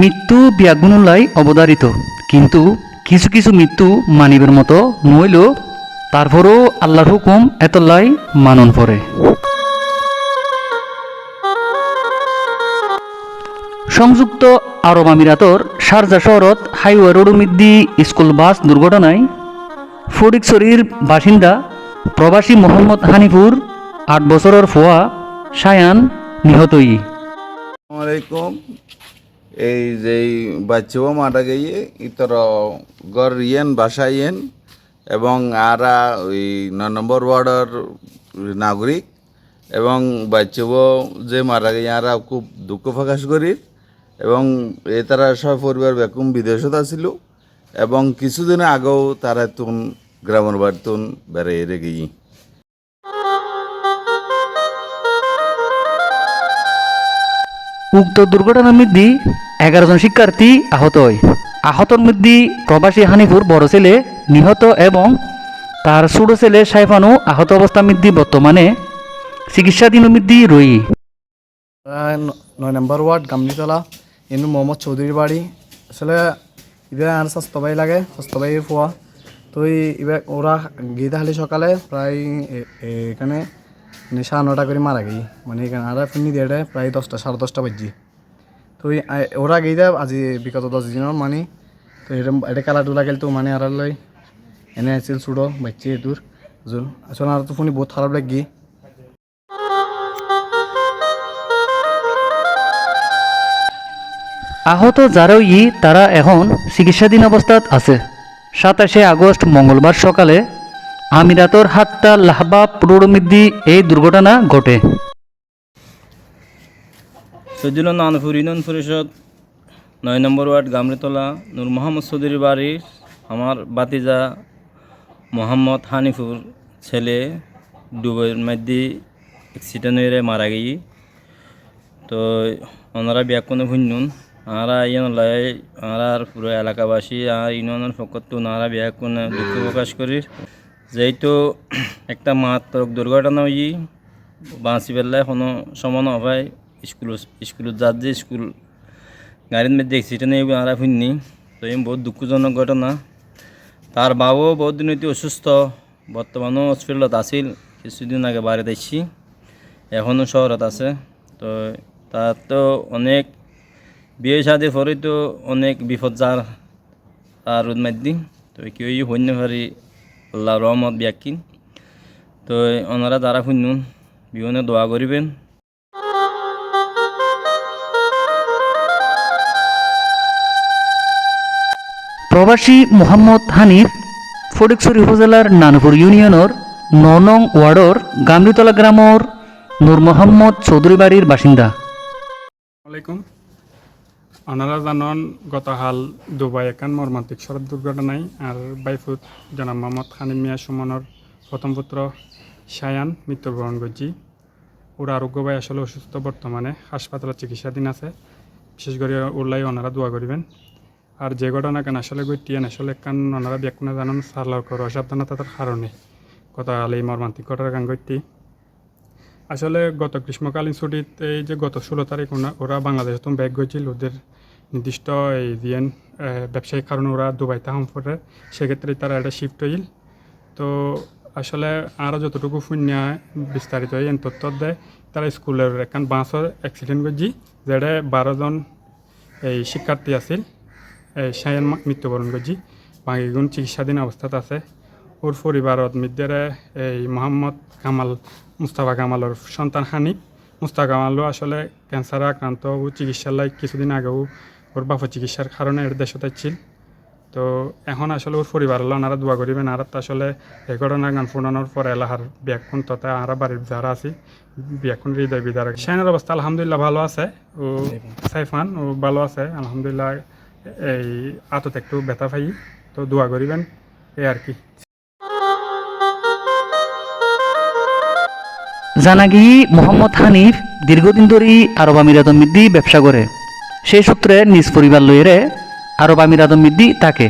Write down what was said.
মৃত্যু ব্যাগুনুল্লাই অবধারিত কিন্তু কিছু কিছু মৃত্যু মানিবের মতো নইল তারপরও আল্লাহর হুকুম এতলাই মানন পরে সংযুক্ত আরব আমিরাতর শারজা শহরত হাইওয়ে রোড মিদ্দি স্কুল বাস দুর্ঘটনায় ফটিকছড়ির বাসিন্দা প্রবাসী মোহাম্মদ হানিফুর আট বছরের ফোয়া সায়ান নিহতই। আসসালামাইকুম এই যে বাচ্চাও মারা গিয়ে ইতর গর ইয়েন, বাসা ইয়েন, এবং আরা ওই ন নম্বর ওয়ার্ডের নাগরিক, এবং বাচ্চাও যে মারা গিয়ে আরা খুব দুঃখ প্রকাশ করি, এবং এ তারা সব পরিবার বেকুম বিদেশত আছিল এবং কিছুদিন আগেও তারা তুন গ্রামের বাড়ি তুন বেড়ে গিয়ে উক্ত দুর্ঘটনার মধ্যে এগারো জন শিক্ষার্থী আহত হয়। আহতর মধ্যে প্রবাসী হানিফুর বড় ছেলে নিহত এবং তার ছোট ছেলে সাইফানু আহত অবস্থার মধ্যে বর্তমানে চিকিৎসাধীন মধ্যে রই নয় নম্বর ওয়ার্ড, গামলিতলা। ইনু মোহাম্মদ চৌধুরীর বাড়ি। আসলে ইবে আর স্বাস্থ্য ভাই লাগে স্বাস্থ্য ভাই পোয়া তো এই- ইবে ওরা গিয়ে সকালে প্রায় এখানে মানে সাড়ে নটা করে মারা গেই মানে এখানে আর ফিনি দিয়ে প্রায় দশটা, সাড়ে দশটা বাজি তো ওরা গিয়ে দেয় আজি বিগত দশ দিনের মানে তো এরম এটা খেলাধুলা খেলতো মানে আর লই এনে আছিল চুড়ো বাচ্চি এটোর আসলে আর তো শুনি বহুত খারাপ লাগি। আহত যারাও ই তারা এখন চিকিৎসাধীন অবস্থাত আছে। সাতাশে আগস্ট মঙ্গলবার সকালে আমিরাতর হাত্তা লাহবা প্রৌঢ়মিদ্দি এই দুর্ঘটনা ঘটে। সজিল নানপুর ইউনিয়ন পরিষদ, নয় নম্বর ওয়ার্ড গামরিতলা নূর মোহাম্মদ চৌধুরীর বাড়ির আমার বাতিজা মোহাম্মদ হানিফুর ছেলে ডুবের মধ্যে অ্যাক্সিডেন্ট হয়ে মারা গিয়ে তো ওনারা ব্যাকুনে ভুঞ্জুন আরা ইয়ন লাই আর পুরো এলাকাবাসী আর ইউনিয়নের ফকত ওনারা ব্যাকুনে দুঃখ প্রকাশ করি যেহেতু একটা মারাত্মক দুর্ঘটনা হই বাঁচি পেলাই কোনো সমান অভায় স্কুল স্কুলত যাত যে স্কুল, গাড়ির মধ্যে অ্যাক্সিডেন্ট হয়ে আরা শুননি তো এই বহুত দুঃখজনক ঘটনা। তার বাবাও বহুত দিন হইতে অসুস্থ, বর্তমানেও হসপিটালত আছিল, কিছুদিন আগে বাড়িতে দেখছি এখনও শহরত আছে। তো তার তো অনেক বিয়ে শাদি পরে তো অনেক বিপদ যার, তার মাধ্যম তো কেউই হইন্য পারি আল্লাহ রহমত ব্যাকিন। তো ওনারা যারা শুনুন বিহনে দোয়া করিবেন। প্রবাসী মোহাম্মদ হানিফ ফটিকছড়ি উপজেলার নানপুর ইউনিয়নের ন নং ওয়ার্ডর গামরিতলা গ্রামর নূর মোহাম্মদ চৌধুরী বাড়ির বাসিন্দা আলাইকুম। ওনারা জানন গতকাল দুবাই একান মর্মান্তিক সড়ক দুর্ঘটনায়, আর বাইফুত জনাব মোহাম্মদ খানিম মিয়া সুমনের প্রথম পুত্র সায়ান মৃত্যুবরণ করছি। ওর আরোগ্য ভাই আসলে অসুস্থ বর্তমানে, হাসপাতালে চিকিৎসাধীন আছে। বিশেষ করে ওলাই ওনারা দোয়া করিবেন। আর যে ঘটনা কেন আসলে গইটিয়ান আসলে কান ওনারা ব্যাকুণা জানান সার্লার করো, অসাবধানতার কারণে। গতকাল এই মর্মান্তিক ঘটনা গান গইটি আসলে গত গ্রীষ্মকালীন ছুটিতে এই যে গত ষোলো তারিখ ওরা বাংলাদেশে তো ব্যাগ গেছিল, ওদের নির্দিষ্ট দিয়েন ব্যবসায়িক কারণে ওরা দুবাইতে হাম পড়ে সেক্ষেত্রে তারা একটা শিফট হইল তো আসলে আরও যতটুকু শূন্য বিস্তারিত হয় তথ্য দেয়, তারা স্কুলের এখান বাসর অ্যাক্সিডেন্ট করছি, যেটা বারোজন এই শিক্ষার্থী আছিল সায়ন মৃত্যুবরণ করছি বাকিগুণ চিকিৎসাধীন অবস্থাত আছে। ওর পরিবারত মিদ্যারে এই মোহাম্মদ কামাল, মুস্তাফা কামালর সন্তান হানিফ। মুস্তাফা কামালও আসলে ক্যান্সারে আক্রান্ত, ও চিকিৎসার কিছুদিন আগেও ওর বাপা চিকিৎসার কারণে এর দেশত ছিল তো এখন আসলে ওর পরিবার ওনারা দোয়া করিবেন। আর আসলে এই ঘটনা গান ফুটানোর পর এলাহার ব্যাকুণ তথা আর বাড়ির যারা আছি ব্যাকুণ হৃদয় বিদার শাইনের অবস্থা আলহামদুলিল্লাহ ভালো আছে। ও সাইফান, ও ভালো আছে। আলহামদুলিল্লাহ এই আতত একটু ব্যথা পাই। তো দোয়া করিবেন, এই আর কি। জানা গিয়ে মোহাম্মদ হানিফ দীর্ঘদিন ধরেই আরব আমিরাত মিদ্দি ব্যবসা করে। সেই সূত্রে নিজ পরিবার লইরে আরব আমিরাত মিদ্দি তাকে